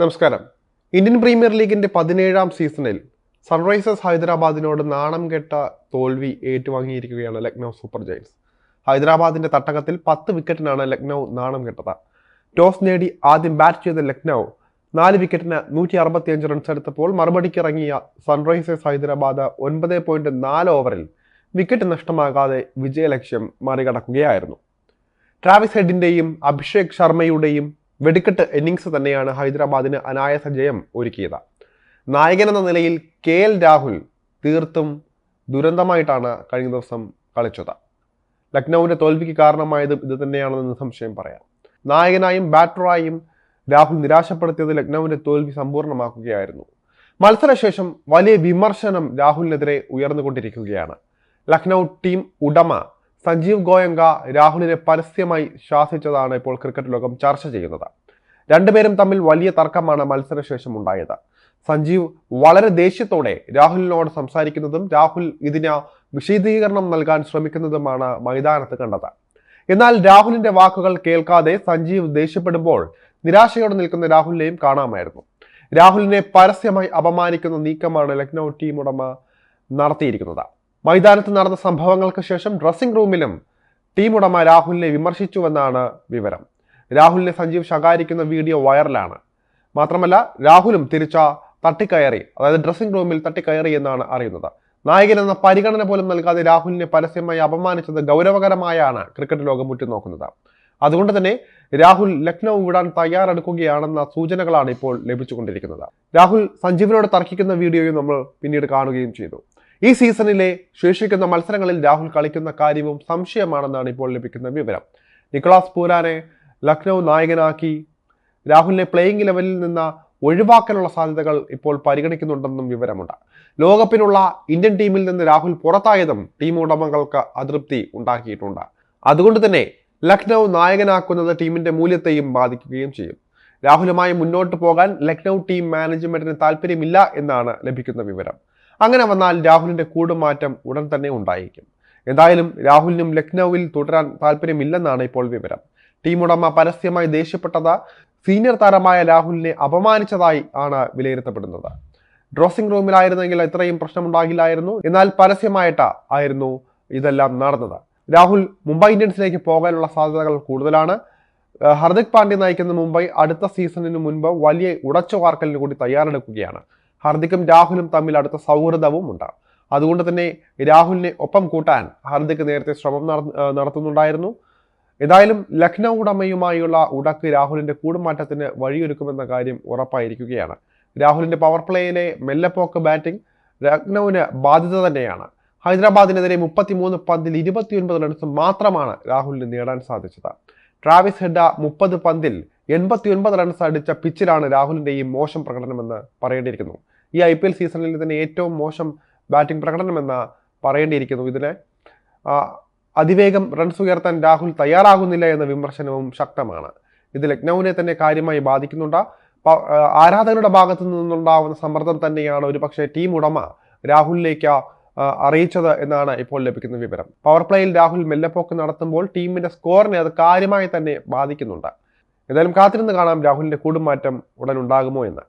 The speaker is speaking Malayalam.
നമസ്കാരം. ഇന്ത്യൻ പ്രീമിയർ ലീഗിന്റെ പതിനേഴാം സീസണിൽ സൺറൈസേഴ്സ് ഹൈദരാബാദിനോട് നാണം കെട്ട തോൽവി ഏറ്റുവാങ്ങിയിരിക്കുകയാണ് ലക്നൗ സൂപ്പർ ജയൻസ്. ഹൈദരാബാദിന്റെ തട്ടകത്തിൽ പത്ത് വിക്കറ്റിനാണ് ലക്നൗ നാണം കെട്ടത്. ടോസ് നേടി ആദ്യം ബാറ്റ് ചെയ്ത ലക്നൗ നാല് വിക്കറ്റിന് നൂറ്റി അറുപത്തിയഞ്ച് റൺസ് എടുത്തപ്പോൾ മറുപടിക്ക് ഇറങ്ങിയ സൺറൈസേഴ്സ് ഹൈദരാബാദ് ഒൻപത് പോയിന്റ് നാല് ഓവറിൽ വിക്കറ്റ് നഷ്ടമാകാതെ വിജയലക്ഷ്യം മറികടക്കുകയായിരുന്നു. ട്രാവിസ് ഹെഡിന്റെയും അഭിഷേക് ശർമ്മയുടെയും വെടിക്കെട്ട് ഇന്നിങ്സ് തന്നെയാണ് ഹൈദരാബാദിന് അനായാസ ജയം ഒരുക്കിയത്. നായകൻ എന്ന നിലയിൽ കെ എൽ രാഹുൽ തീർത്തും ദുരന്തമായിട്ടാണ് കഴിഞ്ഞ ദിവസം കളിച്ചത്. ലക്നൌവിന്റെ തോൽവിക്ക് കാരണമായതും ഇത് തന്നെയാണെന്ന് സംശയം പറയാം. നായകനായും ബാറ്ററായും രാഹുൽ നിരാശപ്പെടുത്തിയത് ലക്നൌവിന്റെ തോൽവി സമ്പൂർണമാക്കുകയായിരുന്നു. മത്സരശേഷം വലിയ വിമർശനം രാഹുലിനെതിരെ ഉയർന്നുകൊണ്ടിരിക്കുകയാണ്. ലക്നൗ ടീം ഉടമ സഞ്ജീവ് ഗോയങ്ക രാഹുലിനെ പരസ്യമായി ശാസിച്ചതാണ് ഇപ്പോൾ ക്രിക്കറ്റ് ലോകം ചർച്ച ചെയ്യുന്നത്. രണ്ടുപേരും തമ്മിൽ വലിയ തർക്കമാണ് മത്സരശേഷം ഉണ്ടായത്. സഞ്ജീവ് വളരെ ദേഷ്യത്തോടെ രാഹുലിനോട് സംസാരിക്കുന്നതും രാഹുൽ ഇതിന് വിശദീകരണം നൽകാൻ ശ്രമിക്കുന്നതുമാണ് മൈതാനത്ത് കണ്ടത്. എന്നാൽ രാഹുലിന്റെ വാക്കുകൾ കേൾക്കാതെ സഞ്ജീവ് ദേഷ്യപ്പെടുമ്പോൾ നിരാശയോടെ നിൽക്കുന്ന രാഹുലിനെയും കാണാമായിരുന്നു. രാഹുലിനെ പരസ്യമായി അപമാനിക്കുന്ന നീക്കമാണ് ലക്നൗ ടീം ഉടമ നടത്തിയിരിക്കുന്നത്. മൈതാനത്ത് നടന്ന സംഭവങ്ങൾക്ക് ശേഷം ഡ്രസ്സിംഗ് റൂമിലും ടീം ഉടമ രാഹുലിനെ വിമർശിച്ചുവെന്നാണ് വിവരം. രാഹുലിനെ സഞ്ജീവ് ശകാരിക്കുന്ന വീഡിയോ വൈറലാണ്. മാത്രമല്ല രാഹുലും തിരിച്ച തട്ടിക്കയറി അതായത് ഡ്രസ്സിംഗ് റൂമിൽ തട്ടിക്കയറി എന്നാണ് അറിയുന്നത്. നായകൻ എന്ന പരിഗണന പോലും നൽകാതെ രാഹുലിനെ പരസ്യമായി അപമാനിച്ചത് ഗൗരവകരമായാണ് ക്രിക്കറ്റ് ലോകം ഉറ്റുനോക്കുന്നത്. അതുകൊണ്ട് തന്നെ രാഹുൽ ലക്നൗ വിടാൻ തയ്യാറെടുക്കുകയാണെന്ന സൂചനകളാണ് ഇപ്പോൾ ലഭിച്ചുകൊണ്ടിരിക്കുന്നത്. രാഹുൽ സഞ്ജീവിനോട് തർക്കിക്കുന്ന വീഡിയോയും നമ്മൾ പിന്നീട് കാണുകയും ചെയ്തു. ഈ സീസണിലെ ശേഷിക്കുന്ന മത്സരങ്ങളിൽ രാഹുൽ കളിക്കുന്ന കാര്യവും സംശയമാണെന്നാണ് ഇപ്പോൾ ലഭിക്കുന്ന വിവരം. നിക്കോളാസ് പൂരാനെ ലക്നൗ നായകനാക്കി രാഹുലിനെ പ്ലേയിങ് ലെവലിൽ നിന്ന് ഒഴിവാക്കാനുള്ള സാധ്യതകൾ ഇപ്പോൾ പരിഗണിക്കുന്നുണ്ടെന്നും വിവരമുണ്ട്. ലോകകപ്പിനുള്ള ഇന്ത്യൻ ടീമിൽ നിന്ന് രാഹുൽ പുറത്തായതും ടീം ഉടമകൾക്ക് അതൃപ്തി ഉണ്ടാക്കിയിട്ടുണ്ട്. അതുകൊണ്ട് തന്നെ ലക്നൗ നായകനാക്കുന്നത് ടീമിന്റെ മൂല്യത്തെയും ബാധിക്കുകയും ചെയ്യും. രാഹുലുമായി മുന്നോട്ട് പോകാൻ ലക്നൗ ടീം മാനേജ്മെന്റിന് താല്പര്യമില്ല എന്നാണ് ലഭിക്കുന്ന വിവരം. അങ്ങനെ വന്നാൽ രാഹുലിന്റെ കൂടുമാറ്റം ഉടൻ തന്നെ ഉണ്ടായിരിക്കും എന്തായാലും രാഹുലിനും ലക്നൌവിൽ തുടരാൻ താല്പര്യമില്ലെന്നാണ് ഇപ്പോൾ വിവരം. ടീം ഉടമ പരസ്യമായി ദേഷ്യപ്പെട്ടത് സീനിയർ താരമായ രാഹുലിനെ അപമാനിച്ചതായി ആണ് വിലയിരുത്തപ്പെടുന്നത്. ഡ്രോസിംഗ് റൂമിലായിരുന്നെങ്കിൽ ഇത്രയും പ്രശ്നമുണ്ടാകില്ലായിരുന്നു. എന്നാൽ പരസ്യമായിട്ട് ആയിരുന്നു ഇതെല്ലാം നടന്നത്. രാഹുൽ മുംബൈ ഇന്ത്യൻസിലേക്ക് പോകാനുള്ള സാധ്യതകൾ കൂടുതലാണ്. ഹർദിക് പാണ്ഡ്യ നയിക്കുന്ന മുംബൈ അടുത്ത സീസണിന് മുൻപ് വലിയ ഉടച്ചുവാർക്കലിന് കൂടി തയ്യാറെടുക്കുകയാണ്. ഹർദിക്കും രാഹുലും തമ്മിൽ അടുത്ത സൗഹൃദവും ഉണ്ട്. അതുകൊണ്ട് തന്നെ രാഹുലിനെ ഒപ്പം കൂട്ടാൻ ഹർദിക് നേരത്തെ ശ്രമം നടത്തുന്നുണ്ടായിരുന്നു. ഏതായാലും ലക്നൗ ഉടമയുമായുള്ള ഉടക്ക് രാഹുലിന്റെ കൂടുമാറ്റത്തിന് വഴിയൊരുക്കുമെന്ന കാര്യം ഉറപ്പായിരിക്കുകയാണ്. രാഹുലിന്റെ പവർ പ്ലേയിലെ മെല്ലപ്പോക്ക് ബാറ്റിംഗ് ലക്നൌവിന് ബാധ്യത തന്നെയാണ്. ഹൈദരാബാദിനെതിരെ മുപ്പത്തിമൂന്ന് പന്തിൽ ഇരുപത്തിയൊൻപത് റൺസ് മാത്രമാണ് രാഹുലിന് നേടാൻ സാധിച്ചത്. ട്രാവിസ് ഹെഡ മുപ്പത് പന്തിൽ എൺപത്തിയൊൻപത് റൺസ് അടിച്ച പിച്ചിലാണ് രാഹുലിന്റെ ഈ മോശം പ്രകടനമെന്ന് പറയേണ്ടിയിരിക്കുന്നു. ഈ ഐ പി എൽ സീസണിൽ തന്നെ ഏറ്റവും മോശം ബാറ്റിംഗ് പ്രകടനമെന്ന് പറയേണ്ടിയിരിക്കുന്നു ഇതിന്. അതിവേഗം റൺസ് ഉയർത്താൻ രാഹുൽ തയ്യാറാകുന്നില്ല എന്ന വിമർശനവും ശക്തമാണ്. ഇത് ലക്നൌവിനെ തന്നെ കാര്യമായി ബാധിക്കുന്നുണ്ട്. ആരാധകരുടെ ഭാഗത്തു നിന്നുണ്ടാവുന്ന സമ്മർദ്ദം തന്നെയാണ് ഒരുപക്ഷെ ടീം ഉടമ രാഹുലിലേക്ക് അറിയിച്ചത് എന്നാണ് ഇപ്പോൾ ലഭിക്കുന്ന വിവരം. പവർ പ്ലേയിൽ രാഹുൽ മെല്ലപ്പോക്ക് നടത്തുമ്പോൾ ടീമിന്റെ സ്കോറിനെ അത് കാര്യമായി തന്നെ ബാധിക്കുന്നുണ്ട്. എന്തായാലും കാത്തിരുന്ന് കാണാം രാഹുലിന്റെ കൂടുമാറ്റം ഉടൻ ഉണ്ടാകുമോ എന്ന്.